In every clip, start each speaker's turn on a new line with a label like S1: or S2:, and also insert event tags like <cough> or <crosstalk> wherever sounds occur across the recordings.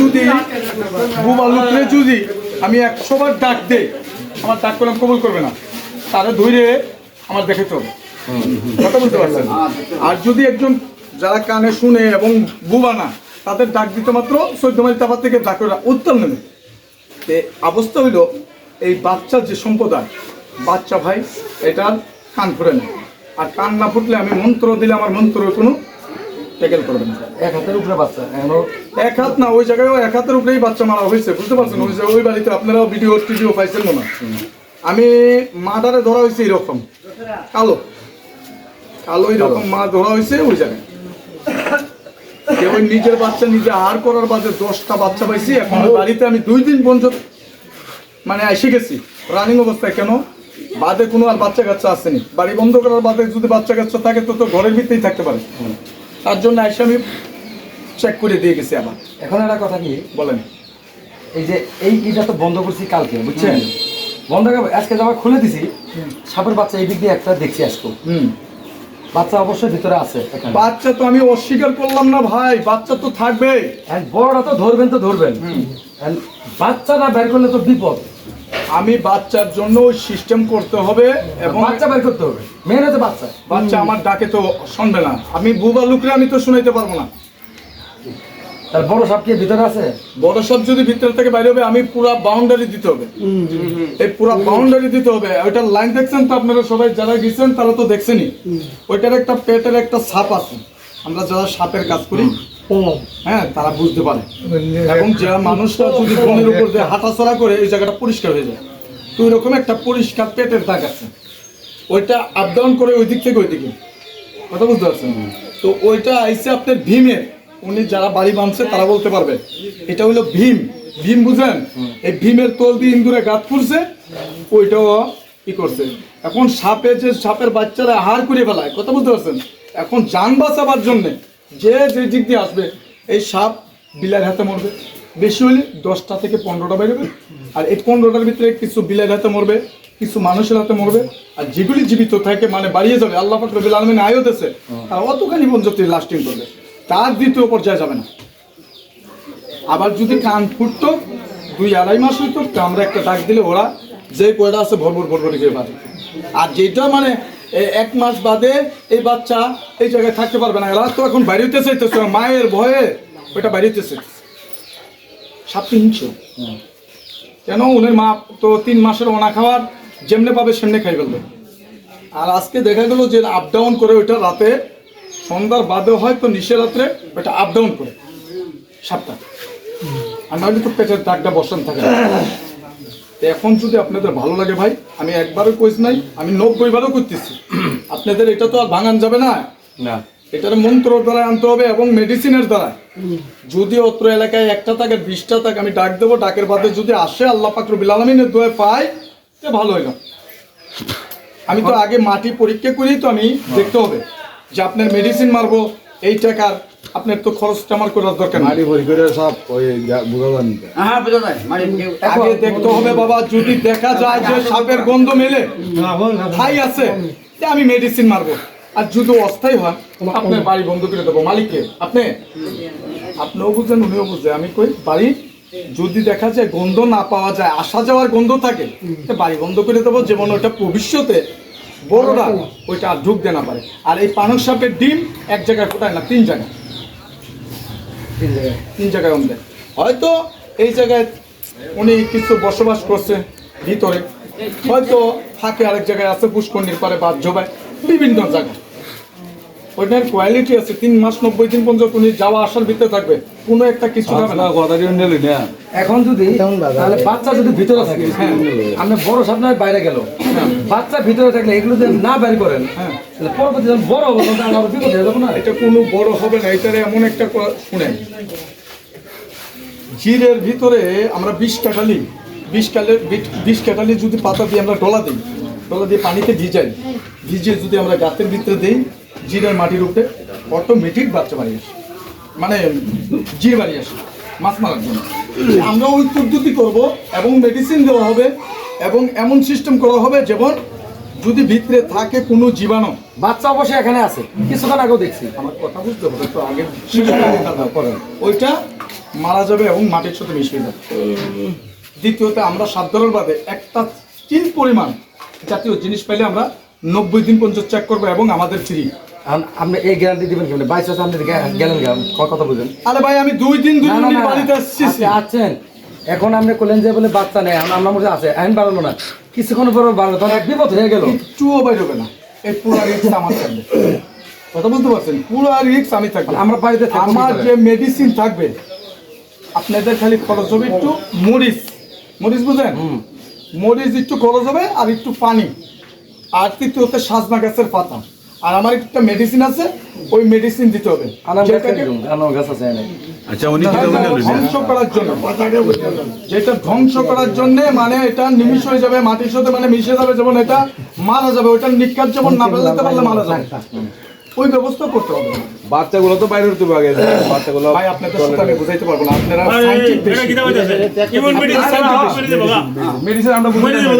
S1: যদি যদি আমি ডাক আমার ডাক করলাম কবুল করবে না। তারা ধরে আমার কথা পারছেন? আর যদি একজন যারা কানে শুনে এবং বুবা না তাদের ডাক দিতে মাত্র চোদ্দ মাইল তাপার থেকে ডাক করে উত্তর নেবে। অবস্থা হইল, এই বাচ্চার যে সম্প্রদায়, বাচ্চা ভাই, এটার কান নেয়। আর কান না ফুটলে আমি মন্ত্র দিলে আমার মন্ত্র কোনো টেকেল করবে না
S2: এক হাতের উপরে বাচ্চা
S1: এক হাত না ওই জায়গায় এক হাতের উপরেই বাচ্চা মারা হয়েছে বুঝতে পারছেন? ওই যে ওই বাড়িতে আপনারা ভিডিও টিডিও পাইছেন না আমি মাদারে ধরা হয়েছে এরকম কালো। কালো এরকম মা ধরা হয়েছে ওই জায়গায়। যে নিজের বাচ্চা নিজে আহার করার বাদে দশটা বাচ্চা পাইছি এখন বাড়িতে আমি দুই দিন পর্যন্ত মানে এসে গেছি রানিং অবস্থায় কেন? বাদে কোনো আর বাচ্চা কাচ্চা আসেনি। বাড়ি বন্ধ করার বাদে যদি বাচ্চা কাচ্চা থাকে তো তো ঘরের ভিতরেই থাকতে পারে। তার জন্য এসে আমি চেক করে দিয়ে গেছি আবার।
S2: এখন একটা কথা কি?
S1: বলেন।
S2: এই যে এই ইটা তো বন্ধ করছি কালকে বুঝছেন? বন্ধ আজকে যাওয়া খুলে দিছি সাপের বাচ্চা এই দিক দিয়ে একটা দেখছি আজকে।
S1: হুম।
S2: বাচ্চা অবশ্যই ভিতরে আছে
S1: বাচ্চা তো আমি অস্বীকার করলাম না ভাই বাচ্চা তো থাকবে
S2: And বড়রা তো ধরবেন তো ধরবেন। And বাচ্চা না বের করলে তো বিপদ।
S1: আমি বাচ্চার জন্য সিস্টেম করতে হবে এবং
S2: বাচ্চা বের করতে হবে। মেন হচ্ছে বাচ্চা।
S1: বাচ্চা আমার ডাকে তো শুনবে না। আমি বুবা লুকরে আমি তো শুনাইতে পারব না।
S2: তার বড় সাপ কি ভিতরে আছে?
S1: বড় সব যদি ভিতর থেকে বাইরে হবে আমি পুরা বাউন্ডারি দিতে হবে। এই পুরা বাউন্ডারি দিতে হবে। ওইটার লাইন দেখছেন তো আপনারা সবাই যারা গেছেন তারা তো দেখছেনই। ওইটার একটা পেটের একটা সাপ আছে। আমরা যারা সাপের কাজ করি হ্যাঁ তারা বুঝতে পারে। এবং যে মানুষটা যদি বনের উপর দিয়ে হাঁটাচলা করে এই জায়গাটা পরিষ্কার হয়ে যায়। তো ওইরকম একটা পরিষ্কার পেটের দাগ আছে। ওইটা আপ ডাউন করে ওই দিক থেকে ওই দিকে কথা বুঝতে পারছেন? তো ওইটা আইসে আপনার ভীমের উনি যারা বাড়ি বাঁধছে তারা বলতে পারবে। এটা হলো ভীম। ভীম বুঝেন এই ভীমের তোল দিয়ে ইন্দুরে গাত করছে ওইটাও কি করছে। এখন সাপে যে সাপের বাচ্চারা আহার করে ফেলায় কথা বুঝতে পারছেন? এখন যান বাঁচাবার জন্য যে যে দিক দিয়ে আসবে এই সাপ বিলার হাতে মরবে। বেশি হলে দশটা থেকে পনেরোটা বেরোবে। আর এই পনেরোটার ভিতরে কিছু বিলার হাতে মরবে কিছু মানুষের হাতে মরবে। আর যেগুলি জীবিত থাকে মানে বাড়িয়ে যাবে আল্লাহ ফাকরবিল আলমিন আয়ো দেশে তারা অতখানি পর্যন্ত লাস্টিং করবে। তার দ্বিতীয় পর্যায়ে যাবে না। আবার যদি কান ফুটতো দুই আড়াই মাস হইতো তো আমরা একটা ডাক দিলে ওরা যে কয়টা আছে ভরভর ভরভর গিয়ে বাড়ে আর যেটা মানে এক মাস বাদে এই বাচ্চা এই জায়গায় থাকতে পারবে না। এরা তো এখন বাড়িতে চাইতেছে মায়ের ভয়ে ওইটা বাড়িতে চাইতেছে। সাপটি হিংস্র কেন? উনের মা তো তিন মাসের ওনা খাওয়ার যেমনে পাবে সেমনে খাই ফেলবে। আর আজকে দেখা গেল যে আপ ডাউন করে ওইটা রাতে সন্ধ্যার বাদে হয় তো নিশে রাত্রে ওইটা আপ ডাউন করে। সাপটা আর নইলে তো পেটের দাগটা বসান থাকে। তো এখন যদি আপনাদের ভালো লাগে ভাই আমি একবারও কইস নাই আমি নব্বই বারও করতেছি <clears throat> আপনাদের এটা তো আর ভাঙান যাবে না।
S2: না।
S1: এটার মন্ত্র দ্বারা আনতে হবে এবং মেডিসিনের দ্বারা যদি অত্র এলাকায় একটা থাকে বিশটা থাকে আমি ডাক দেবো ডাকের বাদে যদি আসে আল্লাহ পাকর বিলামিনের দোয়ে পাই তে ভালো হইল। আমি তো আগে মাটি পরীক্ষা করেই তো আমি দেখতে হবে যে আপনার মেডিসিন মারবো। এই টাকার আপনার তো খরচটা আমার করার দরকার নাই।
S3: মাটি ভরি করে সব ওই যা- বোঝা যান
S4: হ্যাঁ বোঝা যায়। মানে
S1: আগে দেখতে হবে বাবা যদি দেখা যায় যে সাপের গন্ধ মেলে ঠাই আছে তে আমি মেডিসিন মারবো। আর যদি অস্থায়ী হয় আপনার বাড়ি বন্ধ করে দেবো। মালিককে আপনি? আপনিও বুঝলেন উনিও বুঝলেন আমি কই বাড়ি যদি দেখা যায় গন্ধ না পাওয়া যায় আসা যাওয়ার গন্ধ থাকে বাড়ি বন্ধ করে দেবো। যেমন ওইটা ভবিষ্যতে বড়রা ওইটা আর ঢুকতে না পারে। আর এই পানক সাপের ডিম এক জায়গায় ফোটায় না তিন জায়গায়।
S2: তিন জায়গায়।
S1: তিন জায়গায় অন্ধে হয়তো এই জায়গায় উনি কিছু বসবাস করছে ভিতরে। হয়তো ফাঁকে আরেক জায়গায় আছে পুষ্করণীর পারে বা জবায় বিভিন্ন জায়গায়। ওইটার কোয়ালিটি আছে তিন মাস নব্বই দিন পর্যন্ত উনি যাওয়া আসার ভিতরে থাকবে। কোনো একটা কিছু হবে না।
S3: নিলি না
S2: এখন যদি তাহলে বাচ্চা যদি ভিতরে থাকে হ্যাঁ আপনি বড় সাপ নয় বাইরে গেল। বাচ্চা ভিতরে থাকলে এগুলো যদি না বের করেন
S1: হ্যাঁ
S2: পরবর্তী যখন বড় হবে, তখন আমরা বিপদ হয়ে যাব না?
S1: এটা কোনো বড় হবে না, এটারে এমন একটা শুনেন। জিরের ভিতরে আমরা বিষ কাটালি বিষ কালে বিষ কাটালি যদি পাতা দিয়ে আমরা ডলা দিই, ডলা দিয়ে পানিতে ভিজাই, ভিজিয়ে যদি আমরা গাছের ভিতরে দিই, জিরের মাটির উপরে অটোমেটিক বাচ্চা বাড়ি আসে। মানে জির বাড়ি আসে, মাছ মারার জন্য। আমরা ওই পদ্ধতি করব এবং মেডিসিন দেওয়া হবে। এবং এমন সিস্টেম করা হবে যেমন যদি ভিতরে থাকে কোনো জীবাণু।
S2: বাচ্চা অবশ্যই এখানে আছে। কিছুক্ষণ আগেও দেখছি।
S1: আমার কথা বুঝতে হবে তো আগে ওইটা মারা যাবে এবং মাটির সাথে মিশে যাবে। দ্বিতীয়ত আমরা বাদে একটা তিন পরিমাণ জাতীয় জিনিস পাইলে আমরা নব্বই দিন পর্যন্ত চেক করব এবং আমাদের ফ্রি
S2: আম- আপনি এই গ্যারান্টি দিবেন কেমন বাইশ বছর আপনি গেলেন কথা বুঝেন।
S1: আরে ভাই আমি দুই দিন দুই
S2: না, না,
S1: দিন বাড়িতে আসছি
S2: আছেন। এখন আপনি করলেন যে বলে বাচ্চা নেই আম- আমার মধ্যে আছে আইন বাড়ালো না। কিছুক্ষণ পর বাড়লো তখন এক বিপদ হয়ে গেল।
S1: একটুও বাইরবে না। এই পুরো রিক্স আমার থাকবে। কথা বলতে পারছেন? পুরো রিক্স আমি থাকব।
S2: আমরা বাড়িতে
S1: আমার যে মেডিসিন থাকবে আপনাদের খালি খরচ হবে একটু মরিচ। মরিচ বুঝেন মরিচ একটু খরচ হবে আর একটু পানি। আর তৃতীয়তে সাজনা গাছের পাতা। আর আমার একটা মেডিসিন আছে ওই মেডিসিন দিতে হবে।
S4: আচ্ছা উনি?
S1: ধ্বংস করার জন্য যেটা ধ্বংস করার জন্য মানে এটা নিমিষ হয়ে যাবে মাটির সাথে মানে মিশে যাবে যেমন এটা মারা যাবে ওইটা নিকাত যেমন না ফেলতে পারলে মারা যাবে ওই ব্যবস্থা করতে হবে
S3: বাচ্চাগুলো তো বাইরে হতে পারে বাচ্চাগুলো
S1: ভাই আপনাদের সাথে বুঝাইতে পারব না আপনারা
S5: আরে,
S1: আরে, আরে।
S3: মেডিসিন আমরা বুঝি
S5: মেডি দেবো।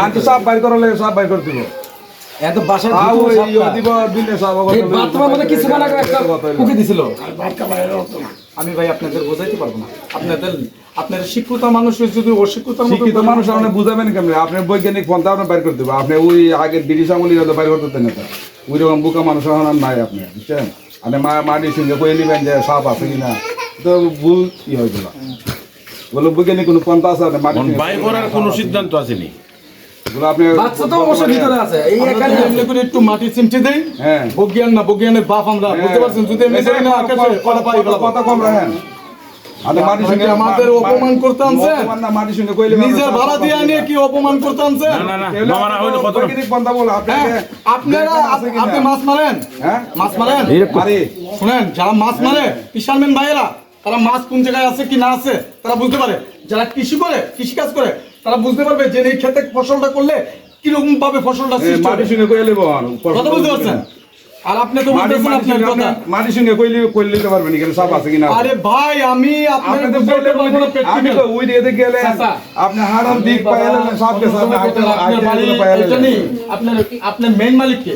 S3: আনতে সব বাইর করা সব বাইর করে দিব
S2: এত
S3: দিনে
S2: কিছুক্ষণ আগে একটা কুকি দিছিল।
S1: আমি ভাই আপনাদের বোঝাইতে পারব না। আপনাদের আপনাদের শিক্ষিত মানুষ যদি অশিক্ষিত
S3: শিক্ষিত মানুষ আপনি বুঝাবেন কেমন? আপনি বৈজ্ঞানিক পন্থা আপনি বাইর করে দেবো আপনি ওই আগের ব্রিটিশ আমলি হয়তো বাইর করতে না ওই রকম বুকা মানুষ এখন আর নাই আপনি বুঝছেন? আপনি মা কয়ে নেবেন যে সাপ আছে কিনা তো ভুল কি হয় বলা বলে বৈজ্ঞানিক কোনো পন্থা আছে আপনি
S4: করার কোনো সিদ্ধান্ত আসেনি।
S2: বাচ্চা তো অবশ্যই ভিতরে আছে। এই এখানে
S1: এমনি করে একটু মাটি চিমটে দেই।
S3: হ্যাঁ।
S1: বজ্ঞান না বজ্ঞানের বাপ আমরা বুঝতে পারছেন? যদি এমনি করি না আকাশে কলা পাই
S3: কথা কম রাখেন? আপনি মাটির সঙ্গে
S1: আমাদের অপমান করতে আনছেন?
S3: অপমান না, মাটির সঙ্গে কইলে
S1: নিজের ভাড়া দিয়ে আনিয়ে কি অপমান করতে আনছেন?
S4: না না না
S3: এগুলো
S4: মামা হইল কত
S3: বৈজ্ঞানিক পন্থা বলো আপনাকে
S1: আপনারা
S3: দেখবেন আছে কিনা?
S1: আপনি মাছ মারেন?
S3: হ্যাঁ?
S1: মাছ মারেন? শুনেন যারা মাছ মারে ফিশারম্যান ভাইয়েরা তারা মাছ কোন জায়গায় আছে কি না আছে তারা বুঝতে পারে। যারা কৃষি করে কৃষি কাজ করে তারা বুঝতে পারবে যে এই ক্ষেতে ফসলটা করলে কীরকম ভাবে ফসলটা সৃষ্টি।
S3: মাটির সঙ্গে কইলে
S1: কথা বুঝতে পারছেন? আর আপনি তো
S3: মাটি-
S1: বলতেছেন আপনার কথা।
S3: মাটির সঙ্গে কইলে কইলে নিতে পারবেন এখানে সাপ আছে কিনা?
S1: আরে ভাই আমি আপনার
S3: আপনি তো বললেন
S1: পারব না
S3: আমি তো ওই দিকে গেলে আপনি হারাম দিক পাইলেন সাপ আইটেম
S1: আপনার
S3: আইটেম
S1: বাড়ি
S3: পাইলেন
S1: এটা নেই, আপনার আপনার মেইন মালিক কে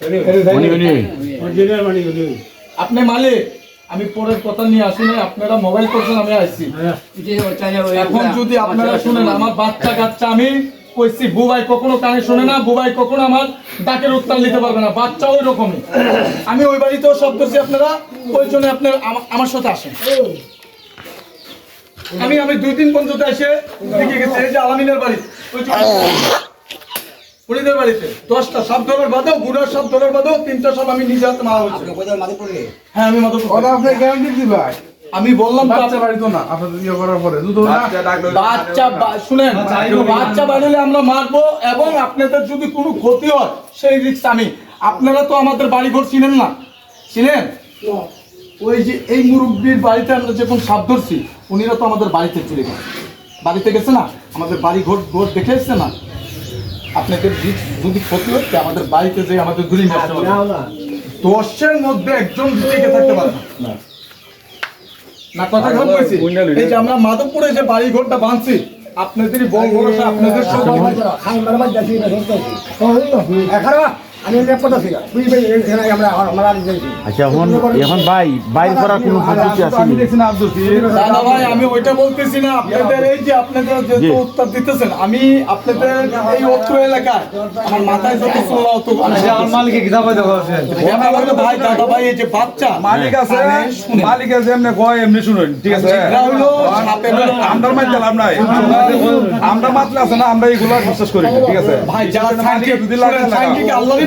S4: উনি উনি
S5: অরিজিনাল মানি গুলো।
S1: আপনি মালিক। আমি পরের কথা নিয়ে আসি নাই, আপনারা মোবাইল করছেন, আমি আসছি। এখন যদি আপনারা শুনেন, আমার বাচ্চা কাচ্চা, আমি কইছি, বুবাই কখনো কানে শোনে না, বুবাই কখনো আমার ডাকের উত্তর নিতে পারবে না, বাচ্চা ওই রকমই। আমি ওই বাড়িতেও সব করছি আপনারা ওই জন্য আপনার আমার সাথে আসেন। আমি আমি দুই দিন পর্যন্ত এসে দেখে গেছি যে আলামিনের বাড়ি। ওই পুরীদের বাড়িতে। দশটা সাপ ধরার বাদেও বুড়ার সাপ ধরার বাদেও তিনটা সাপ আমি নিজে হাতে মারা হয়েছে। হ্যাঁ আমি মাদক
S3: আপনি গ্যারান্টি দিবেন
S1: আমি বললাম
S3: বাচ্চা বাড়িতো না। আপনাদের ইয়ে করার পরে। দুধ বাচ্চা ডাকলে
S1: বাচ্চা বা- শুনেন বাচ্চা বানালে আমরা মারবো এবং আপনাদের যদি কোনো ক্ষতি হয় সেই রিস্ক আমি। আপনারা তো আমাদের বাড়ি ঘর চিনেন না। চিনেন? ওই যে এই মুরব্বীর বাড়িতে আমরা যখন সাপ ধরছি উনিরা তো আমাদের বাড়িতে চলে গেছে। বাড়িতে গেছে না? আমাদের বাড়ি ঘর ঘর দেখে এসছে না? আপনাদের যদি ক্ষতি হচ্ছে আমাদের বাড়িতে যে আমাদের দূরে মাস পারবে দশের মধ্যে একজন টিকে থাকতে পারে না। না। কথা খারাপ কইছি এই যে আমরা মাধবপুরে যে বাড়ি ঘরটা বাঁধছি আপনাদেরই বড় ভরসা আপনাদের সবাই
S4: আচ্ছা এখন এখন ভাই বাইর করার কোনো পদ্ধতি
S3: আমি দেখছি না আব্দুল
S1: দাদা ভাই আমি ওইটা বলতেছি না। আপনাদের এই যে আপনাদের যে উত্তর দিতেছেন আমি আপনাদের এই অত্র এলাকায় আমার মাথায় যত
S2: মালিকে কিতাব
S1: ব্যাপার হলো ভাই দাদা ভাই এই যে বাচ্চা?
S3: মালিক আছে মালিক আছে এমনি কয় এমনি শুনুন ঠিক আছে?
S1: এটা হলো
S3: আমরা নাই। মাতলে আছে না আমরা এইগুলো বিশ্বাস করি ঠিক আছে?
S1: ভাই যারা সাইন্টিফিক আল্লাহরই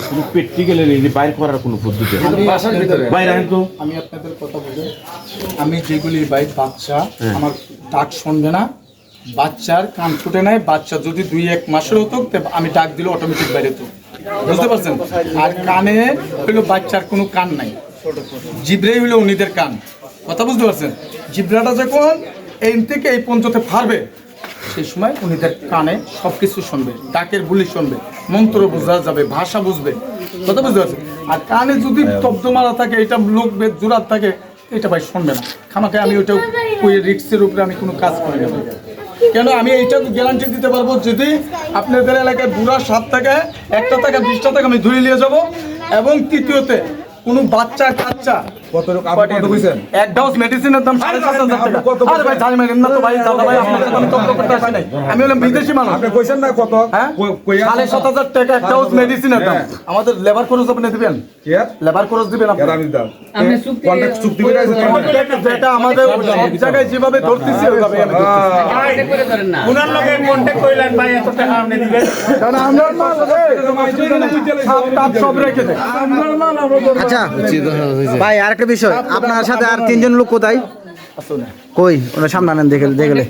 S4: কোনো প্র্যাকটিক্যালি নেই বাইর করার কোনো পদ্ধতি আছে?
S2: বাসার ভিতরে?
S4: বাইরে আনেন তো।
S1: আমি আপনাদের কথা বলি। আমি যেগুলি বাইক বাচ্চা
S4: হ্যাঁ।
S1: আমার ডাক শুনবে না। বাচ্চার কান ফুটে নাই বাচ্চা যদি দুই এক মাসের হতো আমি ডাক দিলে অটোমেটিক বাইরে তো বুঝতে পারছেন? আর কানে হইল বাচ্চার কোনো কান নাই। জিব্রাই হইল উনিদের কান। কথা বুঝতে পারছেন? জিব্রাটা যখন এই থেকে এই পর্যন্ত ফারবে সেই সময় উনিদের কানে সব কিছু শুনবে ডাকের বুলি শুনবে মন্ত্র বোঝা যাবে ভাষা বুঝবে। কথা বুঝতে পারছেন? আর কানে যদি তব্দ মারা থাকে এটা লোক বেদ জোরাত থাকে এটা ভাই শুনবে না। খামাকে আমি ওইটা ওই রিক্সের উপরে আমি কোনো কাজ করি না। কেন? আমি এইটা গ্যারান্টি দিতে পারব যদি আপনাদের এলাকায় বুড়া সাত টাকা একটা টাকা বিশটা টাকা আমি ধরে নিয়ে যাব। এবং তৃতীয়তে কোনো বাচ্চা কাচ্চা
S3: কত লোক আপনি কত কইছেন?
S1: এক ডাউস মেডিসিনের দাম সাড়ে সাত হাজার টাকা।
S3: কত
S1: আরে ভাই জানি মারেন না তো ভাই দাদা ভাই সাথে আমি তর্ক করতে আসি নাই। আমি হলাম বিদেশি মানুষ।
S3: আপনি কইছেন না কত?
S1: হ্যাঁ?
S3: কইয়া-
S1: সাড়ে সাত হাজার টাকা এক ডাউস মেডিসিনের দাম।
S3: হ্যাঁ।
S1: আমাদের লেবার খরচ আপনি দিবেন?
S3: কি
S1: লেবার খরচ দিবেন আপনি?
S3: এর আমি দাও কন্ট্রাক্ট চুক্তি করে আছে
S1: যেটা আমাদের সব জায়গায় যেভাবে ধরতেছি ওইভাবে আমি ধরতেছি। করে ধরেন না।
S5: উনার লগে কন্ট্যাক্ট কইলেন ভাই এত টাকা আপনি দিবেন।
S1: কারণ আমরা মাল সাপ টাপ সব রেখে। দেয়।
S6: আচ্ছা ভাই আরেকটা বিষয় আপনার সাথে আর তিনজন লোক কোথায়? কই? ওনার সামনে আনেন দেখে দেখলে